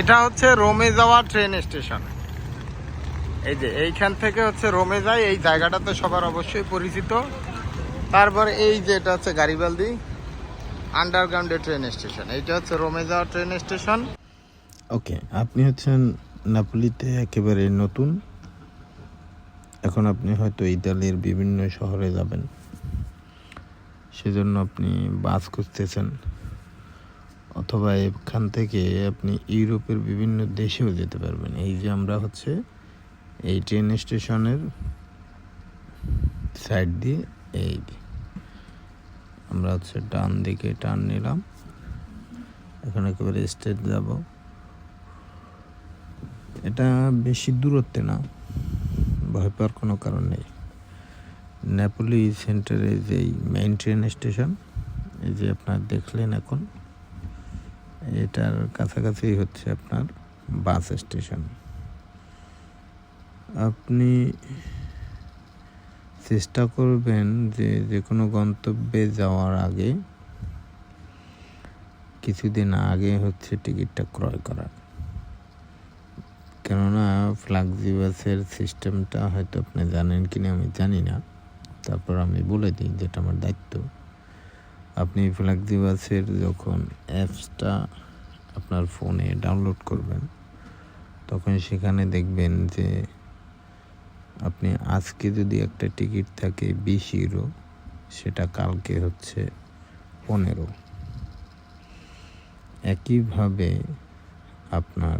এটা হচ্ছে রোমে যাওয়া ট্রেন স্টেশন। এই যে, এইখান থেকে হচ্ছে রোমে যায় এই জায়গাটা তো সবার অবশ্যই পরিচিত। তারপরে এই যে এটা হচ্ছে গাড়িবালদি আন্ডারগ্রাউন্ডের ট্রেন স্টেশন। এইটা হচ্ছে রোমে যাওয়া ট্রেন স্টেশন। ওকে, আপনি হচ্ছেন নাপোলিতে একেবারে নতুন। এখন আপনি হয়তো ইতালির বিভিন্ন শহরে যাবেন। সেজন্য আপনি বাস খুঁজতেছেন। অথবা এখান থেকে আপনি ইউরোপের বিভিন্ন দেশেও যেতে পারবেন। এই যে আমরা হচ্ছে এই ট্রেন স্টেশনের সাইড দিয়ে এই আমরা হচ্ছে ডান দিকে টার্ন নিলাম। এখন একেবারে স্টেট যাব। এটা বেশি দূরত্বে না, ভয় পাওয়ার কোনো কারণ নেই। নেপোলি সেন্টারে যেই মেইন ট্রেন স্টেশন এই যে আপনার দেখলেন এখন এটার কাছাকাছি হচ্ছে আপনার বাস স্টেশন। আপনি চেষ্টা করবেন যে যে কোনো গন্তব্যে যাওয়ার আগে কিছুদিন আগে হচ্ছে টিকিটটা ক্রয় করার। কেননা ফ্লাক্সি বাসের সিস্টেমটা হয়তো আপনি জানেন কিনা আমি জানি না। তারপর আমি বলে দিই যেটা আমার দায়িত্ব। আপনি ফ্লাক্সি বাসের যখন অ্যাপসটা আপনার ফোনে ডাউনলোড করবেন, তখন সেখানে দেখবেন যে আপনি আজকে যদি একটা টিকিট থাকে বিশ ইউরো, সেটা কালকে হচ্ছে পনেরো। একইভাবে আপনার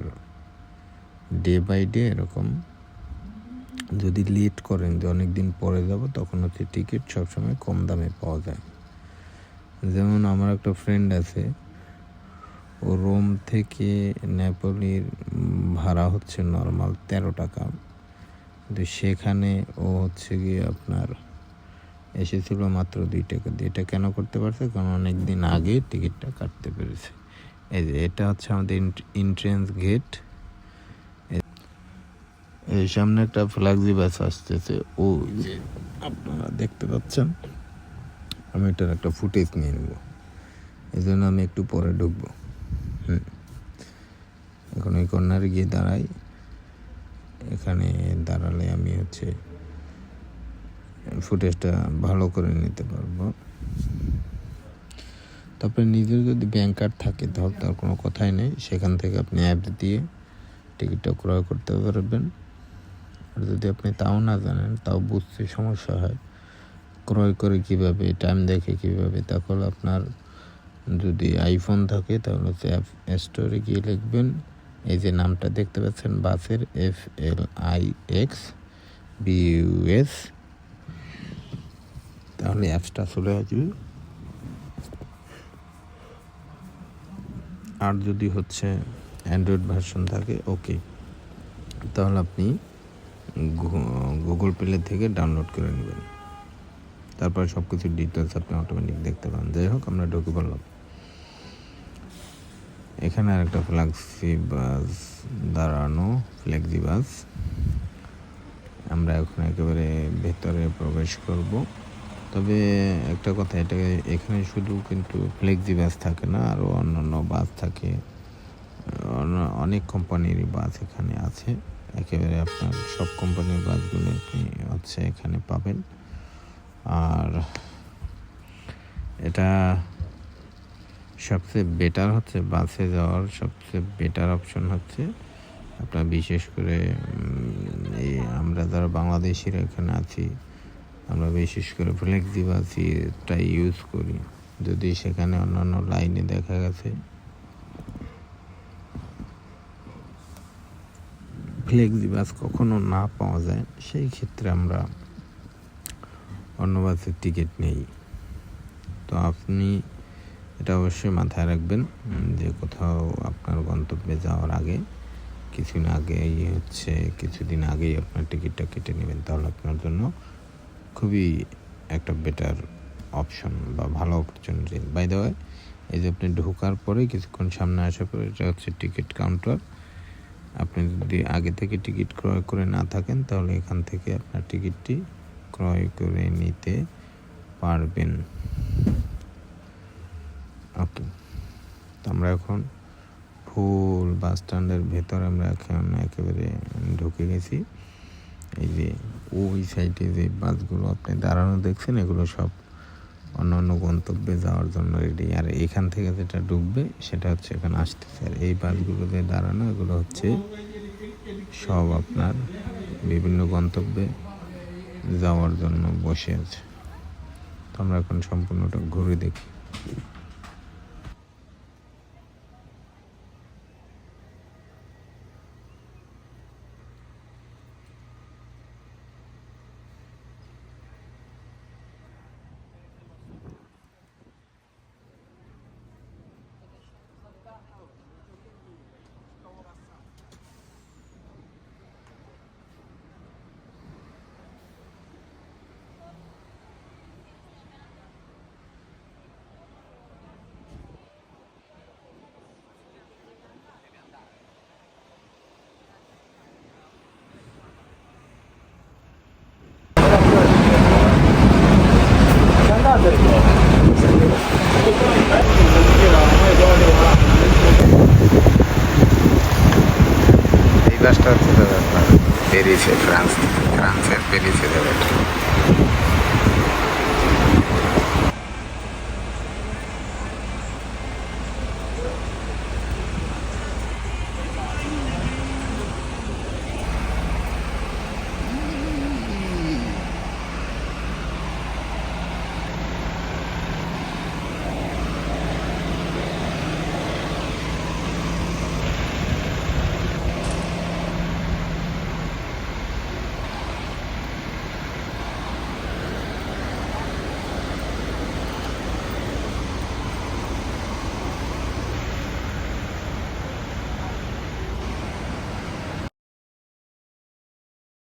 ডে বাই ডে এরকম যদি লেট করেন যে অনেক দিন পরে যাব, তখন হচ্ছে টিকিট সবসময় কম দামে পাওয়া যায়। যেমন আমার একটা ফ্রেন্ড আছে, ও রোম থেকে নেপোলির ভাড়া হচ্ছে নর্মাল তেরো টাকা। কিন্তু সেখানে ও হচ্ছে গিয়ে আপনার এসেছিল মাত্র দুই টাকা। দিয়ে এটা কেন করতে পারছে? কারণ অনেক দিন আগে টিকিটটা কাটতে পেরেছে। এই যে, এটা হচ্ছে আমাদের এন্ট্রেন্স গেট এই সামনে একটা ফ্ল্যাগজি বাস আসতেছে। ও যে, আপনারা দেখতে পাচ্ছেন? আমি এটার একটা ফুটেজ নিয়ে নেব। এই জন্য আমি একটু পরে ঢুকবো। হুম। এখন ওই কর্নারে গিয়ে দাঁড়াই। এখানে দাঁড়ালে আমি হচ্ছে ফুটেজটা ভালো করে নিতে পারব। তারপরে নিজের যদি ব্যাংক কার্ড থাকে তাহলে তার কোনো কথাই নেই, সেখান থেকে আপনি অ্যাপ দিয়ে টিকিটটা ক্রয় করতে পারবেন। আর যদি আপনি তাও না জানেন, তাও বুঝতে সমস্যা হয়। ক্রয় করে কীভাবে টাইম দেখে কীভাবে, তখন আপনার যদি আইফোন থাকে, তাহলে হচ্ছে অ্যাপ স্টোরে গিয়ে লিখবেন, এই যে নামটা দেখতে পাচ্ছেন, বাসের F L I X B U S তাহলে অ্যাপসটা চলে আসবে। আর যদি হচ্ছে অ্যান্ড্রয়েড ভার্সন থাকে ওকে তাহলে আপনি গুগল প্লে থেকে ডাউনলোড করে নেবেন। তারপর সব কিছু ডিটেলস আপনি অটোমেটিক দেখতে পান। যাই হোক, আমরা ঢুকে পড়লাম। এখানে আর একটা ফ্ল্যাক্সি বাস দাঁড়ানো ফ্ল্যাক্সি বাস আমরা এখন একেবারে ভেতরে প্রবেশ করব। তবে একটা কথা, এটা এখানে শুধু কিন্তু ফ্লেক্সি বাস থাকে না আরও অন্যান্য বাস থাকে। অনেক কোম্পানিরই বাস এখানে আছে। একেবারে আপনার সব কোম্পানির বাসগুলো আপনি হচ্ছে এখানে পাবেন। আর এটা সবচেয়ে বেটার হচ্ছে, বাসে যাওয়ার সবচেয়ে বেটার অপশন হচ্ছে। আপনার বিশেষ করে এই আমরা যারা বাংলাদেশিরা এখানে আছি, আমরা বিশেষ করে ফ্লেক্সি বাসিটা ইউজ করি। যদি সেখানে অন্যান্য লাইনে দেখা গেছে ফ্লেক্সি বাস কখনো না পাওয়া যায়, সেই ক্ষেত্রে আমরা অন্য বাসের টিকিট নেই। তো আপনি এটা অবশ্যই মাথায় রাখবেন যে কোথাও আপনার গন্তব্যে যাওয়ার আগে, কিছুদিন আগেই হচ্ছে, কিছুদিন আগেই আপনার টিকিটটা কেটে নেবেন। তাহলে আপনার জন্য খুবই একটা বেটার অপশন বা ভালো অপরচুনিটি বাই দ্য ওয়ে এই যে আপনি ঢোকার পরে কিছুক্ষণ সামনে আসার পরে এটা হচ্ছে টিকিট কাউন্টার আপনি যদি আগে থেকে টিকিট ক্রয় করে না থাকেন, তাহলে এখান থেকে আপনার টিকিটটি ক্রয় করে নিতে পারবেন। ওকে। আমরা এখন ফুল বাস স্ট্যান্ডের ভেতর আমরা এখন একেবারে ঢুকে গেছি। এই যে ওই সাইডে যে বাসগুলো আপনি দাঁড়ানো দেখছেন, এগুলো সব অন্য অন্য গন্তব্যে যাওয়ার জন্য রেডি আর এখান থেকে যেটা ডুববে, সেটা হচ্ছে এখানে আসতেছে। আর এই বাসগুলো যে দাঁড়ানো, এগুলো হচ্ছে সব আপনার বিভিন্ন গন্তব্যে যাওয়ার জন্য বসে আছে। তো আমরা এখন সম্পূর্ণটা ঘুরে দেখি। এই বাসটা হচ্ছে দাদা আপনার প্যারিসে